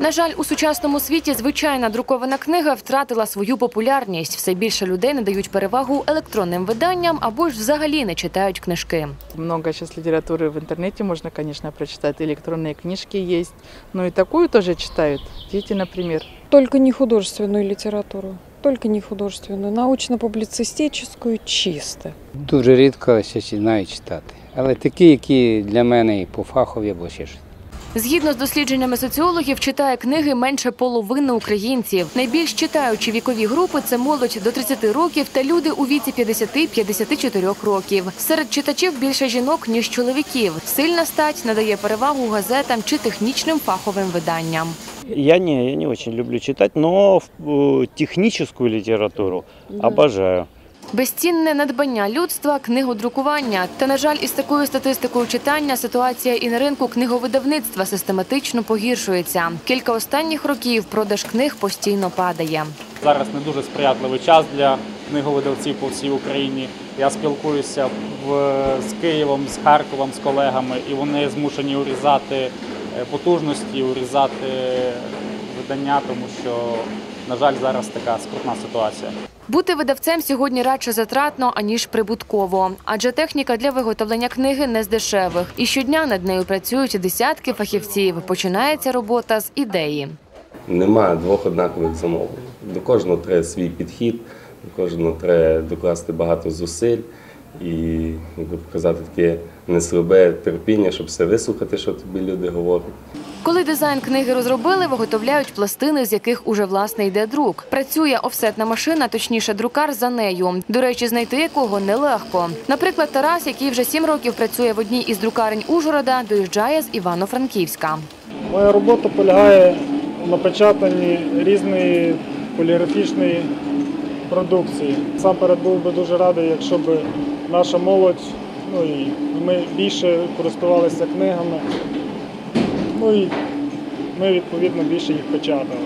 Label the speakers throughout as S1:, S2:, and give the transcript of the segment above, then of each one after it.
S1: На жаль, у сучасному світі звичайна друкована книга втратила свою популярність. Все більше людей надають перевагу електронним виданням або ж взагалі не читають книжки.
S2: Много сейчас литературы в интернете можно, конечно, прочитать. Электронные книжки есть. Но и такую тоже читают. Дети, например.
S3: Только не художественную литературу, только не художественную, научно-публіцистичну чисто.
S4: Дуже рідко починаю читати. Але такі, які для мене і по фахові або ще щось.
S1: Згідно з дослідженнями соціологів, читає книги менше половини українців. Найбільш читаючі вікові групи це молодь до 30 років та люди у віці 50-54 років. Серед читачів більше жінок ніж чоловіків. Сильна стать надає перевагу газетам чи технічним фаховим виданням.
S5: Я не, я не очень люблю читать, но э, техническую литературу обожаю.
S1: Безцінне надбання людства книгодрукування. Та на жаль, із такою статистикою читання ситуація і на ринку книговидавництва систематично погіршується. Кілька останніх років продаж книг постійно падає.
S6: Зараз не дуже сприятливий час для книговидавців по всій Україні. Я спілкуюся в, з Києвом, з Харковом, з колегами, і вони змушені урізати е, потужності, урізати видання, тому що, на жаль, зараз така скрутна ситуація.
S1: Бути видавцем сьогодні радше затратно аніж прибутково, адже техніка для виготовлення книги не з дешевих. І щодня над нею працюють десятки фахівців. Починається робота з ідеї.
S7: Немає двох однакових замовлень. До кожного треба свій підхід, до кожного треба докласти багато зусиль і, як би показати, таке неслабе терпіння, щоб все вислухати, що тобі люди говорять.
S1: Коли дизайн книги розробили, виготовляють пластини, з яких уже власне йде друк. Працює офсетна машина, точніше, друкар за нею. До речі, знайти якого нелегко. Наприклад, Тарас, який вже сім років працює в одній із друкарень Ужгорода, доїжджає з Івано-Франківська.
S8: Моя робота полягає в напечатанні різної поліграфічної продукції. Насамперед був би дуже радий, якщо б наша молодь, ну і ми більше користувалися книгами, ну і ми відповідно більше їх печатали.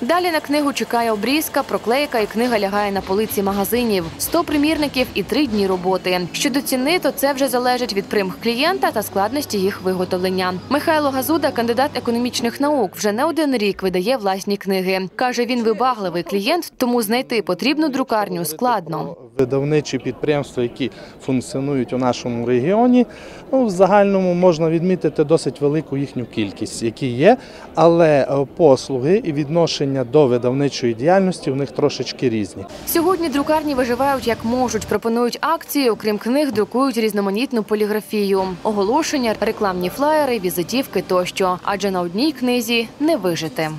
S1: Далі на книгу чекає обрізка, проклейка і книга лягає на полиці магазинів. 100 примірників і три дні роботи. Щодо ціни, то це вже залежить від примх клієнта та складності їх виготовлення. Михайло Газуда, кандидат економічних наук, вже не один рік видає власні книги. Каже, він вибагливий клієнт, тому знайти потрібну друкарню складно.
S9: Видавничі підприємства, які функціонують у нашому регіоні, ну, в загальному можна відмітити досить велику їхню кількість, які є, але е, послуги і відношення до видавничої діяльності у них трошечки різні.
S1: Сьогодні друкарні виживають як можуть. Пропонують акції, окрім книг, друкують різноманітну поліграфію, оголошення, рекламні флаєри, візитівки тощо. Адже на одній книзі не вижити.